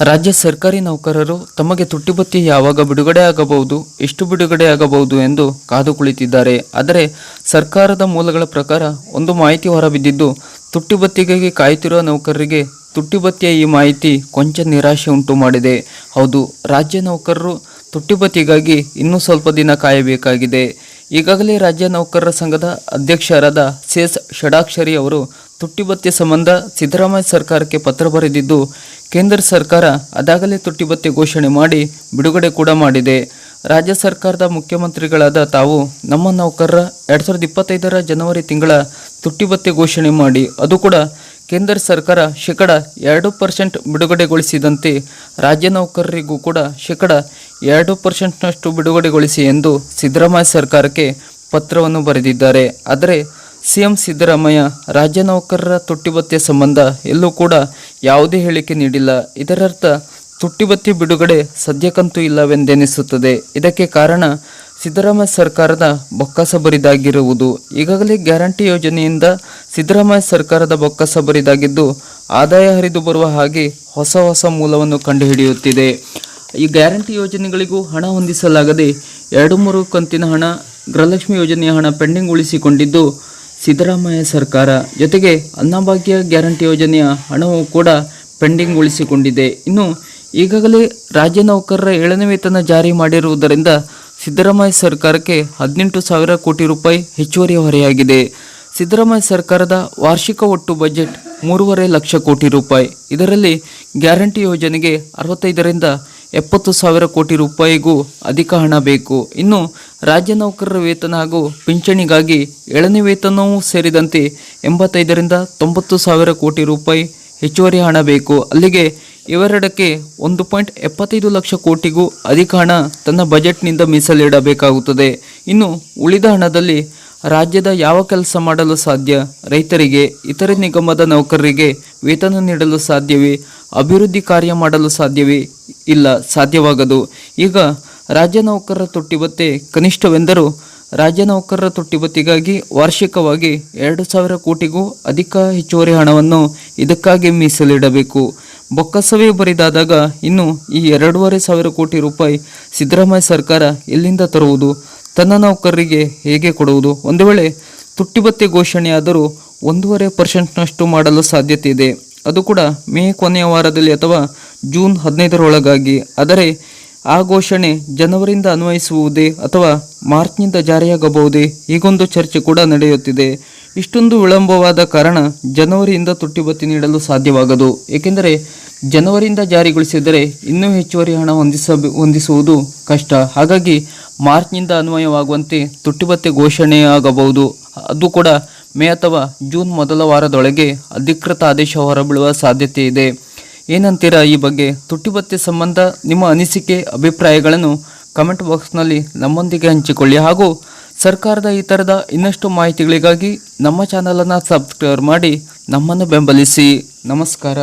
ರಾಜ್ಯ ಸರ್ಕಾರಿ ನೌಕರರು ತಮಗೆ ತುಟ್ಟಿಬತ್ತಿ ಯಾವಾಗ ಬಿಡುಗಡೆ ಆಗಬಹುದು, ಎಷ್ಟು ಬಿಡುಗಡೆ ಆಗಬಹುದು ಎಂದು ಕಾದು ಕುಳಿತಿದ್ದಾರೆ. ಆದರೆ ಸರ್ಕಾರದ ಮೂಲಗಳ ಪ್ರಕಾರ ಒಂದು ಮಾಹಿತಿ ಹೊರಬಿದ್ದಿದ್ದು, ತುಟ್ಟಿಬತ್ತಿಗಾಗಿ ಕಾಯುತ್ತಿರುವ ನೌಕರರಿಗೆ ತುಟ್ಟಿಬತ್ತಿಯ ಈ ಮಾಹಿತಿ ಕೊಂಚ ನಿರಾಶೆ ಉಂಟು ಮಾಡಿದೆ. ಹೌದು, ರಾಜ್ಯ ನೌಕರರು ತುಟ್ಟಿಬತ್ತಿಗಾಗಿ ಇನ್ನೂ ಸ್ವಲ್ಪ ದಿನ ಕಾಯಬೇಕಾಗಿದೆ. ಈಗಾಗಲೇ ರಾಜ್ಯ ನೌಕರರ ಸಂಘದ ಅಧ್ಯಕ್ಷರಾದ ಸಿ ಎಸ್ ಷಡಾಕ್ಷರಿ ಅವರು ತುಟ್ಟಿಬತ್ತಿ ಸಂಬಂಧ ಸಿದ್ದರಾಮಯ್ಯ ಸರ್ಕಾರಕ್ಕೆ ಪತ್ರ ಬರೆದಿದ್ದು, ಕೇಂದ್ರ ಸರ್ಕಾರ ಅದಾಗಲೇ ತುಟ್ಟಿಬತ್ತಿ ಘೋಷಣೆ ಮಾಡಿ ಬಿಡುಗಡೆ ಕೂಡ ಮಾಡಿದೆ. ರಾಜ್ಯ ಸರ್ಕಾರದ ಮುಖ್ಯಮಂತ್ರಿಗಳಾದ ತಾವು ನಮ್ಮ ನೌಕರರ ಎರಡು ಸಾವಿರದ ಇಪ್ಪತ್ತೈದರ ಜನವರಿ ತಿಂಗಳ ತುಟ್ಟಿಬತ್ತಿ ಘೋಷಣೆ ಮಾಡಿ, ಅದು ಕೂಡ ಕೇಂದ್ರ ಸರ್ಕಾರ ಶೇಕಡ ಎರಡು ಪರ್ಸೆಂಟ್ ಬಿಡುಗಡೆಗೊಳಿಸಿದಂತೆ ರಾಜ್ಯ ನೌಕರರಿಗೂ ಕೂಡ ಶೇಕಡ ಎರಡು ಪರ್ಸೆಂಟ್ನಷ್ಟು ಬಿಡುಗಡೆಗೊಳಿಸಿ ಎಂದು ಸಿದ್ದರಾಮಯ್ಯ ಸರ್ಕಾರಕ್ಕೆ ಪತ್ರವನ್ನು ಬರೆದಿದ್ದಾರೆ. ಆದರೆ ಸಿಎಂ ಸಿದ್ದರಾಮಯ್ಯ ರಾಜ್ಯ ನೌಕರರ ತುಟ್ಟಿಬತ್ತಿಯ ಸಂಬಂಧ ಎಲ್ಲೂ ಕೂಡ ಯಾವುದೇ ಹೇಳಿಕೆ ನೀಡಿಲ್ಲ. ಇದರರ್ಥ, ತುಟ್ಟಿಬತ್ತಿ ಬಿಡುಗಡೆ ಸದ್ಯಕ್ಕಂತೂ ಇಲ್ಲವೆಂದೆನಿಸುತ್ತದೆ. ಇದಕ್ಕೆ ಕಾರಣ ಸಿದ್ದರಾಮಯ್ಯ ಸರ್ಕಾರದ ಬೊಕ್ಕಸ ಬರಿದಾಗಿರುವುದು. ಈಗಾಗಲೇ ಗ್ಯಾರಂಟಿ ಯೋಜನೆಯಿಂದ ಸಿದ್ದರಾಮಯ್ಯ ಸರ್ಕಾರದ ಬೊಕ್ಕಸ ಬರಿದಾಗಿದ್ದು, ಆದಾಯ ಹರಿದು ಬರುವ ಹಾಗೆ ಹೊಸ ಹೊಸ ಮೂಲವನ್ನು ಕಂಡುಹಿಡಿಯುತ್ತಿದೆ. ಈ ಗ್ಯಾರಂಟಿ ಯೋಜನೆಗಳಿಗೂ ಹಣ ಹೊಂದಿಸಲಾಗದೆ ಎರಡು ಮೂರು ಕಂತಿನ ಹಣ ಗೃಹಲಕ್ಷ್ಮಿ ಯೋಜನೆಯ ಹಣ ಪೆಂಡಿಂಗ್ ಉಳಿಸಿಕೊಂಡಿದ್ದು ಸಿದ್ದರಾಮಯ್ಯ ಸರ್ಕಾರ ಜೊತೆಗೆ ಅನ್ನಭಾಗ್ಯ ಗ್ಯಾರಂಟಿ ಯೋಜನೆಯ ಹಣವು ಕೂಡ ಪೆಂಡಿಂಗ್ ಉಳಿಸಿಕೊಂಡಿದೆ ಇನ್ನು ಈಗಾಗಲೇ ರಾಜ್ಯ ನೌಕರರ ಏಳನೇ ವೇತನ ಜಾರಿ ಮಾಡಿರುವುದರಿಂದ ಸಿದ್ದರಾಮಯ್ಯ ಸರ್ಕಾರಕ್ಕೆ ಹದಿನೆಂಟು ಸಾವಿರ ಕೋಟಿ ರೂಪಾಯಿ ಹೆಚ್ಚುವರಿ ಹೊರೆಯಾಗಿದೆ. ಸಿದ್ದರಾಮಯ್ಯ ಸರ್ಕಾರದ ವಾರ್ಷಿಕ ಒಟ್ಟು ಬಜೆಟ್ ಮೂರುವರೆ ಲಕ್ಷ ಕೋಟಿ ರೂಪಾಯಿ. ಇದರಲ್ಲಿ ಗ್ಯಾರಂಟಿ ಯೋಜನೆಗೆ ಅರವತ್ತೈದರಿಂದ ಎಪ್ಪತ್ತು ಸಾವಿರ ಕೋಟಿ ರೂಪಾಯಿಗೂ ಅಧಿಕ ಹಣ ಬೇಕು. ಇನ್ನು ರಾಜ್ಯ ನೌಕರರ ವೇತನ ಹಾಗೂ ಪಿಂಚಣಿಗಾಗಿ ಏಳನೇ ವೇತನವೂ ಸೇರಿದಂತೆ ಎಂಬತ್ತೈದರಿಂದ ತೊಂಬತ್ತು ಸಾವಿರ ಕೋಟಿ ರೂಪಾಯಿ ಹೆಚ್ಚುವರಿ ಹಣ ಬೇಕು. ಅಲ್ಲಿಗೆ ಇವೆರಡಕ್ಕೆ ಒಂದು ಪಾಯಿಂಟ್ ಎಪ್ಪತ್ತೈದು ಲಕ್ಷ ಕೋಟಿಗೂ ಅಧಿಕ ಹಣ ತನ್ನ ಬಜೆಟ್ನಿಂದ ಮೀಸಲಿಡಬೇಕಾಗುತ್ತದೆ. ಇನ್ನು ಉಳಿದ ಹಣದಲ್ಲಿ ರಾಜ್ಯದ ಯಾವ ಕೆಲಸ ಮಾಡಲು ಸಾಧ್ಯ? ರೈತರಿಗೆ, ಇತರೆ ನಿಗಮದ ನೌಕರರಿಗೆ ವೇತನ ನೀಡಲು ಸಾಧ್ಯವೇ? ಅಭಿವೃದ್ಧಿ ಕಾರ್ಯ ಮಾಡಲು ಸಾಧ್ಯವೇ? ಇಲ್ಲ, ಸಾಧ್ಯವಾಗದು. ಈಗ ರಾಜ್ಯ ನೌಕರರ ತೊಟ್ಟಿಬತ್ತೆ ಕನಿಷ್ಠವೆಂದರೂ ರಾಜ್ಯ ನೌಕರರ ತೊಟ್ಟಿಬತ್ತಿಗಾಗಿ ವಾರ್ಷಿಕವಾಗಿ ಎರಡು ಸಾವಿರ ಕೋಟಿಗೂ ಅಧಿಕ ಹೆಚ್ಚುವರಿ ಹಣವನ್ನು ಇದಕ್ಕಾಗಿ ಮೀಸಲಿಡಬೇಕು. ಬೊಕ್ಕಸವೇ ಬರಿದಾದಾಗ ಇನ್ನು ಈ ಎರಡೂವರೆ ಸಾವಿರ ಕೋಟಿ ರೂಪಾಯಿ ಸಿದ್ದರಾಮಯ್ಯ ಸರ್ಕಾರ ಎಲ್ಲಿಂದ ತರುವುದು? ತನ್ನ ನೌಕರರಿಗೆ ಹೇಗೆ ಕೊಡುವುದು? ಒಂದು ವೇಳೆ ತುಟ್ಟಿಬತ್ತಿ ಘೋಷಣೆಯಾದರೂ ಒಂದೂವರೆ ಪರ್ಸೆಂಟ್ನಷ್ಟು ಮಾಡಲು ಸಾಧ್ಯತೆ ಇದೆ. ಅದು ಕೂಡ ಮೇ ಕೊನೆಯ ವಾರದಲ್ಲಿ ಅಥವಾ ಜೂನ್ ಹದಿನೈದರೊಳಗಾಗಿ. ಆದರೆ ಆ ಘೋಷಣೆ ಜನವರಿಯಿಂದ ಅನ್ವಯಿಸುವುದೇ ಅಥವಾ ಮಾರ್ಚ್ನಿಂದ ಜಾರಿಯಾಗಬಹುದೇ? ಹೀಗೊಂದು ಚರ್ಚೆ ಕೂಡ ನಡೆಯುತ್ತಿದೆ. ಇಷ್ಟೊಂದು ವಿಳಂಬವಾದ ಕಾರಣ ಜನವರಿಯಿಂದ ತುಟ್ಟಿಬತ್ತಿ ನೀಡಲು ಸಾಧ್ಯವಾಗದು. ಏಕೆಂದರೆ ಜನವರಿಯಿಂದ ಜಾರಿಗೊಳಿಸಿದರೆ ಇನ್ನೂ ಹೆಚ್ಚುವರಿ ಹಣ ಹೊಂದಿಸ ಹೊಂದಿಸುವುದು ಕಷ್ಟ. ಹಾಗಾಗಿ ಮಾರ್ಚ್ನಿಂದ ಅನ್ವಯವಾಗುವಂತೆ ತುಟ್ಟಿಬತ್ತಿ ಘೋಷಣೆಯಾಗಬಹುದು. ಅದು ಕೂಡ ಮೇ ಅಥವಾ ಜೂನ್ ಮೊದಲ ವಾರದೊಳಗೆ ಅಧಿಕೃತ ಆದೇಶ ಹೊರಬೀಳುವ ಸಾಧ್ಯತೆ ಇದೆ. ಏನಂತೀರಾ ಈ ಬಗ್ಗೆ? ತುಟ್ಟಿಬತ್ತೆ ಸಂಬಂಧ ನಿಮ್ಮ ಅನಿಸಿಕೆ, ಅಭಿಪ್ರಾಯಗಳನ್ನು ಕಮೆಂಟ್ ಬಾಕ್ಸ್ನಲ್ಲಿ ನಮ್ಮೊಂದಿಗೆ ಹಂಚಿಕೊಳ್ಳಿ. ಹಾಗೂ ಸರ್ಕಾರದ ಈ ಥರದ ಇನ್ನಷ್ಟು ಮಾಹಿತಿಗಳಿಗಾಗಿ ನಮ್ಮ ಚಾನಲನ್ನು ಸಬ್ಸ್ಕ್ರೈಬ್ ಮಾಡಿ ನಮ್ಮನ್ನು ಬೆಂಬಲಿಸಿ. ನಮಸ್ಕಾರ.